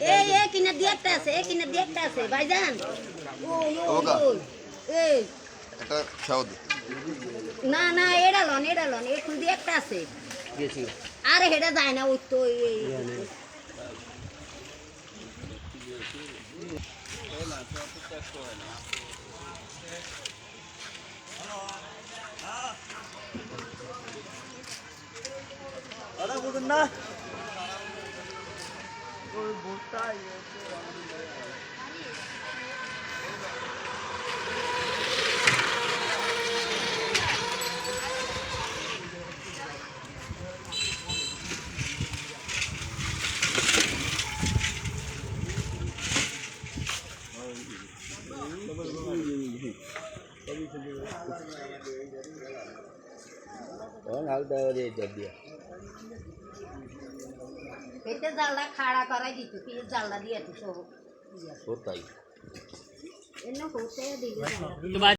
এই এই কিনে একটা আছে এই কিনে একটা আছে ভাইজান। ওই এই। না না এটা লন এটা লন একটু দিয়ে একটা আছে। আরে হেটা যায় না ওই তো এই कोई भूटा ये कौन हाल था और ये जब दिया? এটা জালটা খাড়া করাই দিত কি জালটা দিয়ে তো সব তাই এনে হতে দিলে